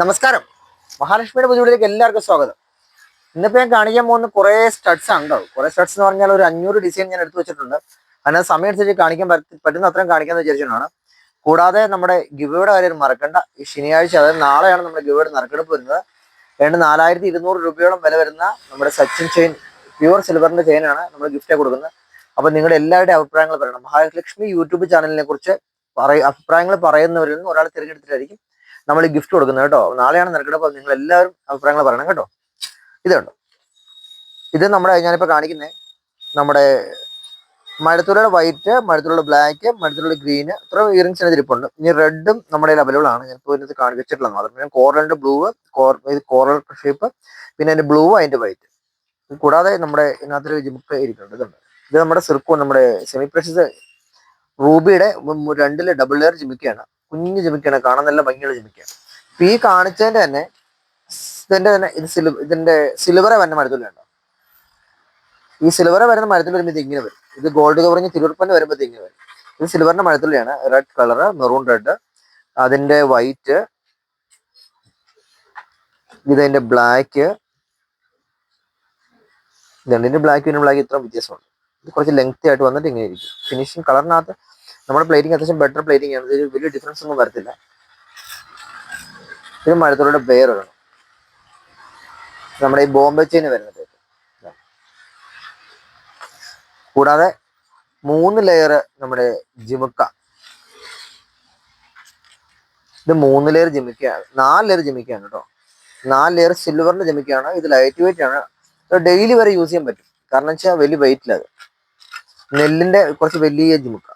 നമസ്കാരം. മഹാലക്ഷ്മിയുടെ പുതിയയിലേക്ക് എല്ലാവർക്കും സ്വാഗതം. ഇന്നിപ്പോൾ ഞാൻ കാണിക്കാൻ പോകുന്ന കുറേ സ്റ്റഡ്സ് ഉണ്ടാവും കുറേ സ്റ്റഡ്സ് എന്ന് പറഞ്ഞാൽ ഒരു അഞ്ഞൂറ് ഡിസൈൻ ഞാൻ എടുത്തു വെച്ചിട്ടുണ്ട്. അതിന് സമയം അനുസരിച്ച് കാണിക്കാൻ പറ്റ- പറ്റുന്ന അത്രയും കാണിക്കാന്ന് വിചാരിച്ചിട്ടാണ്. കൂടാതെ നമ്മുടെ ഗിവയുടെ കാര്യം മറക്കണ്ട. ഈ ശനിയാഴ്ച അതായത് നാളെയാണ് നമ്മുടെ ഗിവയുടെ നറുക്കെടുപ്പ് വരുന്നത്. ഏതാണ്ട് നാലായിരത്തി ഇരുന്നൂറ് രൂപയോളം വില വരുന്ന നമ്മുടെ സച്ചിൻ ചെയിൻ പ്യുവർ സിൽവറിന്റെ ചെയിനാണ് നമ്മൾ ഗിഫ്റ്റായി കൊടുക്കുന്നത്. അപ്പോൾ നിങ്ങളുടെ എല്ലാവരുടെയും അഭിപ്രായങ്ങൾ പറയണം. മഹാലക്ഷ്മി യൂട്യൂബ് ചാനലിനെ കുറിച്ച് പറയ അഭിപ്രായങ്ങൾ പറയുന്നവരിൽ നിന്ന് ഒരാൾ തിരഞ്ഞെടുത്തിട്ടായിരിക്കും നമ്മൾ ഗിഫ്റ്റ് കൊടുക്കുന്നത് കേട്ടോ. നാളെയാണ് നറുക്കെടുപ്പ് അപ്പോൾ നിങ്ങൾ എല്ലാവരും അഭിപ്രായങ്ങൾ പറയണം കേട്ടോ. ഇതുണ്ട് ഇത് നമ്മുടെ ഞാനിപ്പോൾ കാണിക്കുന്നത് നമ്മുടെ മഴത്തുള്ളിയുടെ വൈറ്റ് മഴത്തുള്ളിയുടെ ബ്ലാക്ക് മഴത്തുള്ളിയുടെ ഗ്രീന് ഇത്ര ഇയറിംഗ്സിന് ഇരിപ്പുണ്ട്. ഇനി റെഡും നമ്മുടെ കയ്യിൽ അവൈലബിൾ ആണ്. ഞാൻ ഇപ്പോൾ ഇതിനകത്ത് കാണിച്ചിട്ടുള്ളത് മാത്രം കോറലിന്റെ ബ്ലൂ കോർ ഇത് കോറൽ ഷേപ്പ് പിന്നെ അതിന്റെ ബ്ലൂ അതിന്റെ വൈറ്റ് കൂടാതെ നമ്മുടെ ഇതിനകത്തൊരു ജിമുക്ക് ഇരിക്കുന്നുണ്ട് ഇതുണ്ട്. ഇത് നമ്മുടെ സിർക്കോ നമ്മുടെ സെമി പ്രഷ്യസ് റൂബിയുടെ രണ്ടിലെ ഡബിൾ ലെയർ ജിമിക്കയാണ് കുഞ്ഞു ജിമിക്കയാണ് കാണാൻ നല്ല ഭംഗിയുള്ള ജിമിക്കയാണ് ഇപ്പൊ ഈ കാണിച്ചതിന്റെ തന്നെ ഇതിന്റെ തന്നെ ഇത് സിലി ഇതിന്റെ സിലിവറെ വരുന്ന മരത്തിലുണ്ടോ ഈ സിൽവറ വരുന്ന മരത്തിൽ വരുമ്പോൾ ഇത് ഇങ്ങനെ വരും. ഇത് ഗോൾഡ് കവറിങ് തിരുവപ്പന് വരുമ്പോൾ ഇത് ഇങ്ങനെ വരും. ഇത് സിൽവറിന്റെ മരത്തിലാണ് റെഡ് കളറ് മെറൂൺ റെഡ് അതിന്റെ വൈറ്റ് ഇതിന്റെ ബ്ലാക്ക് രണ്ടിന്റെ ബ്ലാക്ക് പിന്നെ ബ്ലാക്ക് ഇത്ര വ്യത്യാസമുണ്ട്. ഇത് കുറച്ച് ലെങ്തി ആയിട്ട് വന്നിട്ട് ഇങ്ങനെ ഇരിക്കും. ഫിനിഷിങ് കളറിനകത്ത് നമ്മുടെ പ്ലേറ്റിംഗ് അത്യാവശ്യം ബെറ്റർ പ്ലേറ്റിംഗ് ആണ്. ഇതിൽ വലിയ ഡിഫറൻസ് ഒന്നും വരത്തില്ല. ഇത് മഴത്തോടെ ബെയർ ഇടണം. നമ്മുടെ ഈ ബോംബെ ചെയിന് വരുന്നത് കൂടാതെ മൂന്ന് ലെയർ നമ്മുടെ ജിമുക്ക. ഇത് മൂന്ന് ലെയർ ജിമിക്കയാണ്. നാല് ലെയർ ജിമിക്കയാണ് കേട്ടോ. നാല് ലെയർ സിൽവറിന്റെ ജിമിക്കയാണ്. ഇത് ലൈറ്റ് വെയിറ്റ് ആണ്. ഡെയിലി വരെ യൂസ് ചെയ്യാൻ പറ്റും. കാരണം വെച്ചാൽ വലിയ വെയിറ്റില്ല അത്. നെല്ലിന്റെ കുറച്ച് വലിയ ജിമുക്ക.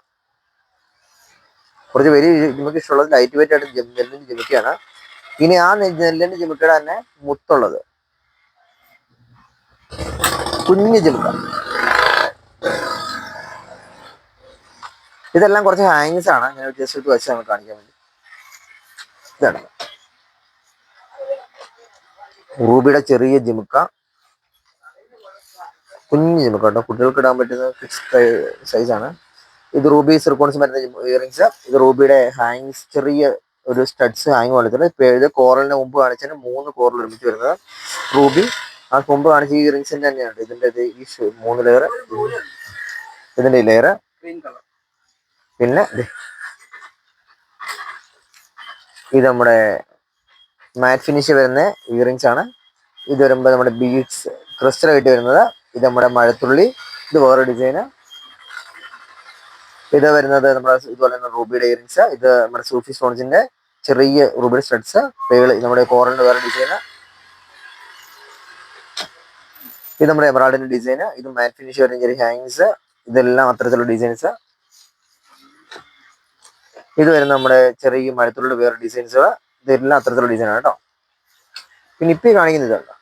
കുറച്ച് വലിയ ജിമുക്ക് ഇഷ്ടമുള്ളത് ലൈറ്റ് വെയിറ്റ് ആയിട്ട് നെല്ലിന്റെ ജിമുക്കയാണ് ഇനി ആ നെല്ലിന്റെ ജിമുക്കയുടെ തന്നെ മുത്തുള്ളത്. കുഞ്ഞു ജിമിക്ക ഇതെല്ലാം കുറച്ച് ഹാങ്സ് ആണ്. ഞാൻ ജസ്റ്റ് ഇട്ട് വെച്ച് നമുക്ക് കാണിക്കാൻ വേണ്ടി. ഇതാണ്. റൂബിയുടെ ചെറിയ ജിമുക്ക കുഞ്ഞു ജിമുക്ക കേട്ടോ. കുട്ടികൾക്ക് ഇടാൻ പറ്റുന്ന ഫിക്സ് സൈസാണ് ഇത് റൂബി സിർക്കോൺസ് വരുന്ന ഇയറിങ്സ് ഇത് റൂബിയുടെ ഹാങ് ചെറിയ ഒരു സ്റ്റഡ്സ് ഹാങ് കാണിച്ചിട്ടുണ്ട് ഇത് കോറലിന് മുമ്പ് കാണിച്ചതിന് മൂന്ന് കോറൽ ഒരുമിച്ച് വരുന്നത്. റൂബി ആ മുമ്പ് കാണിച്ച ഈ ഇയറിങ്സിന്റെ തന്നെയാണ്. ഇതിന്റെ ഈ മൂന്ന് ലെയർ ഇതിന്റെ ലെയർ പിന്നെ. ഇത് നമ്മുടെ മാറ്റ് ഫിനിഷ് വരുന്ന ഇയറിങ്സ് ആണ്. ഇത് വരുമ്പോൾ നമ്മുടെ ബീഡ്സ് ക്രിസ്റ്റൽ ആയിട്ട് വരുന്നത്. ഇത് നമ്മുടെ മഴത്തുള്ളി. ഇത് വേറെ ഡിസൈന് ഇത് വരുന്നത് നമ്മുടെ ഇതുപോലെ തന്നെ റൂബിയുടെ ഇയറിങ്സ് ഇത് നമ്മുടെ സൂഫി സ്റ്റോൺസിന്റെ ചെറിയ റൂബിയുടെ സ്റ്റഡ്സ് പേൾ നമ്മുടെ കോറിന്റെ വേറെ ഡിസൈന് ഇത് നമ്മുടെ എമറാൾഡിന്റെ ഡിസൈന് ഇത് മാറ്റ് ഫിനിഷ് വരുന്ന ചെറിയ ഹാങ്സ് ഇതെല്ലാം അത്തരത്തിലുള്ള ഡിസൈൻസ് ഇത് വരുന്ന നമ്മുടെ ചെറിയ മഴത്തുള്ള വേറെ ഡിസൈൻസ് ഇതെല്ലാം അത്തരത്തിലുള്ള ഡിസൈനാണ് കേട്ടോ. പിന്നെ ഇപ്പം കാണിക്കുന്ന കാണിക്കുന്നത്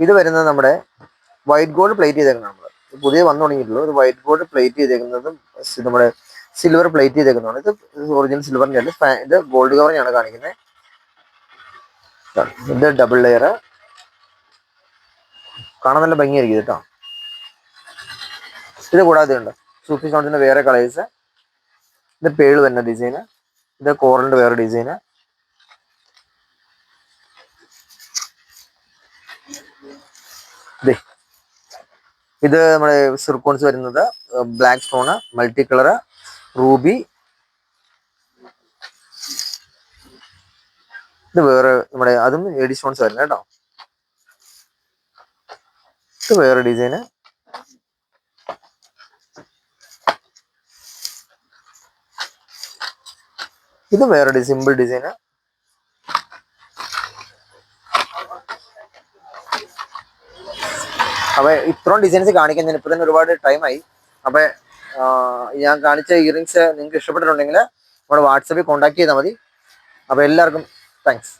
ഇത് വരുന്നത് നമ്മുടെ വൈറ്റ് ഗോൾഡ് പ്ലേറ്റ് ചെയ്തേക്കുന്നത് നമ്മൾ പുതിയ വന്നു തുടങ്ങിയിട്ടുള്ളൂ. ഇത് വൈറ്റ് ബോർഡ് പ്ലേറ്റ് ചെയ്തേക്കുന്നതും നമ്മുടെ സിൽവർ പ്ലേറ്റ് ചെയ്തേക്കുന്നതാണ് ഇത് ഒറിജിനൽ സിൽവറിന്റെ അല്ല ഇത് ഗോൾഡ് കവറിനാണ് കാണിക്കുന്നത്. ഇത് ഡബിൾ ലെയർ കാണാൻ നല്ല ഭംഗിയായിരിക്കും കേട്ടോ. ഇത് കൂടാതെ ഉണ്ട്. സൂഫി സൗണ്ടിന്റെ വേറെ കളേഴ്സ് ഇത് പേൾ തന്നെ ഡിസൈന് ഇത് കോറിന്റെ വേറെ ഡിസൈന് ഇത് നമ്മുടെ സിർക്കോൺസ് വരുന്നത് black stone multi colour ruby ഇത് വേറെ നമ്മുടെ അതും എഡി സ്റ്റോൺസ് വരുന്നത് കേട്ടോ. ഇത് വേറെ ഡിസൈന് ഇത് വേറെ സിമ്പിൾ ഡിസൈന് അപ്പൊ ഇത്രയും ഡിസൈൻസ് കാണിക്കാൻ ഞാൻ ഇപ്പൊ തന്നെ ഒരുപാട് ടൈമായി അപ്പൊ ഞാൻ കാണിച്ച ഇയറിങ്സ് നിങ്ങൾക്ക് ഇഷ്ടപ്പെട്ടിട്ടുണ്ടെങ്കിൽ നമ്മുടെ വാട്സപ്പിൽ കോൺടാക്ട് ചെയ്താൽ മതി. അപ്പൊ എല്ലാവർക്കും താങ്ക്സ്